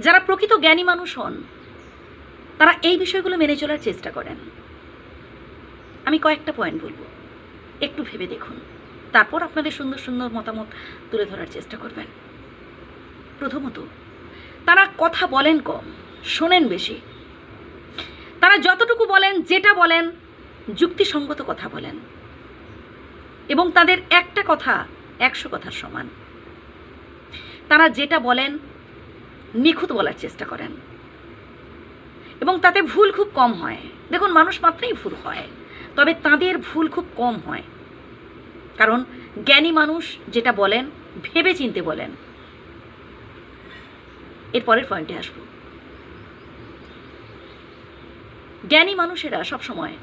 যারা প্রকৃত জ্ঞানী মানুষ হন, তারা এই বিষয়গুলো মেনে চলার চেষ্টা করেন। আমি কয়েকটা পয়েন্ট বলব। একটু ভেবে দেখুন। তারপর আপনাদের সুন্দর সুন্দর মতামত তুলে ধরার চেষ্টা করবেন। প্রথমত, তারা কথা বলেন কম, শোনেন বেশি। তারা যতটুকু বলেন, যেটা বলেন, যুক্তিসঙ্গত কথা বলেন। এবং তাদের একটা কথা, একশো কথার সমান। তারা যেটা বলেন নিখুঁত বলার চেষ্টা করেন। এবং তাতে ভুল খুব কম হয়। দেখুন, মানুষ মাত্রই ভুল হয়। তবে তাদের ভুল খুব কম হয়। কারণ জ্ঞানী মানুষ যেটা বলেন ভেবে চিনতে বলেন এরপরের পয়েন্টে আসব। জ্ঞানী মানুষেরা সবসময়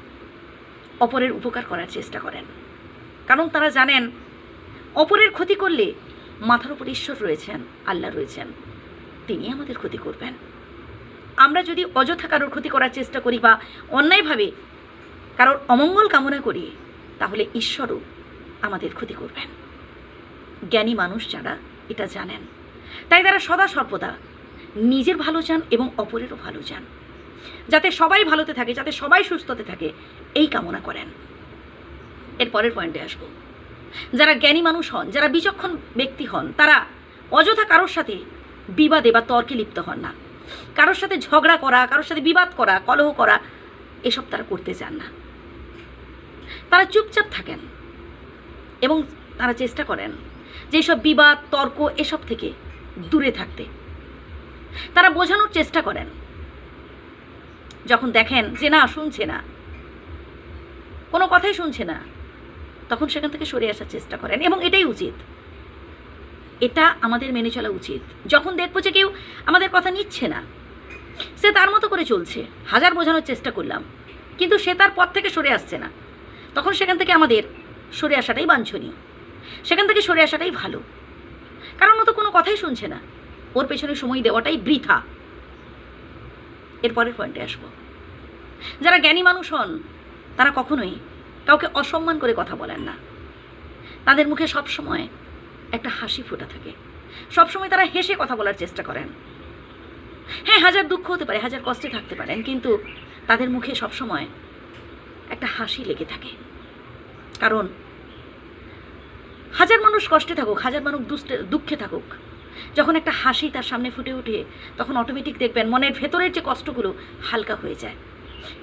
অপরের উপকার করার চেষ্টা করেন। কারণ তারা জানেন, অপরের ক্ষতি করলে মাথার উপর ঈশ্বর রয়েছেন, আল্লাহ রয়েছেন। তিনি আমাদের ক্ষতি করবেন। আমরা যদি অযথা কারোর ক্ষতি করার চেষ্টা করি বা অন্যায়ভাবে কারোর অমঙ্গল কামনা করি, তাহলে ঈশ্বরও আমাদের ক্ষতি করবেন। জ্ঞানী মানুষ যারা, এটা জানেন। তাই তারা সদা সর্বদা নিজের ভালো চান এবং অপরেরও ভালো চান। যাতে সবাই ভালোতে থাকে, যাতে সবাই সুস্থতে থাকে, এই কামনা করেন। এর পরের পয়েন্টে আসব। যারা জ্ঞানী মানুষ হন, যারা বিচক্ষণ ব্যক্তি হন, তারা অযথা কারোর সাথে বিবাদে বা তর্কে লিপ্ত হন না। কারোর সাথে ঝগড়া করা, কারোর সাথে বিবাদ করা, কলহ করা, এসব তারা করতে চান না। তারা চুপচাপ থাকেন এবং তারা চেষ্টা করেন যে সব বিবাদ, তর্ক এসব থেকে দূরে থাকতে। তারা বোঝানোর চেষ্টা করেন। যখন দেখেন যে না, শুনছে না, কোনো কথাই শুনছে না, তখন সেখান থেকে সরে আসার চেষ্টা করেন এবং এটাই উচিত। এটা আমাদের মেনে চলা উচিত। যখন দেখব যে কেউ আমাদের কথা নিচ্ছে না, সে তার মতো করে চলছে। হাজার বোঝানোর চেষ্টা করলাম, কিন্তু সে তার পথ থেকে সরে আসছে না। তখন সেখান থেকে আমাদের সরে আসাটাই বাঞ্ছনীয়। সেখান থেকে সরে আসাটাই ভালো। কারণ ও তো কোনো কথাই শুনছে না। ওর পেছনে সময় দেওয়াটাই বৃথা। এরপরের পয়েন্টে আসব। যারা জ্ঞানী মানুষ হন, তারা কখনোই কাউকে অসম্মান করে কথা বলেন না। তাদের মুখে সব সময় একটা হাসি ফোটা থাকে। সবসময় তারা হেসে কথা বলার চেষ্টা করেন। হ্যাঁ হাজার দুঃখ হতে পারে, হাজার কষ্টে থাকতে পারেন, কিন্তু তাদের মুখে সবসময় একটা হাসি লেগে থাকে। কারণ হাজার মানুষ কষ্টে থাকুক, হাজার মানুষ দুষ্টে, দুঃখে থাকুক, যখন একটা হাসি তার সামনে ফুটে উঠে তখন অটোমেটিক দেখবেন মনের ভেতরের যে কষ্টগুলো হালকা হয়ে যায়।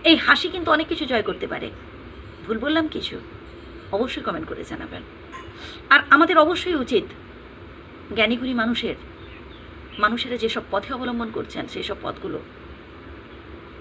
এই হাসি কিন্তু অনেক কিছু জয় করতে পারে। ভুল বললাম কিছু? অবশ্যই কমেন্ট করে জানাবেন। আর আমাদের অবশ্যই উচিত জ্ঞানীগুণী মানুষের মানুষেরা যেসব পথে অবলম্বন করছেন সেই সব পথগুলো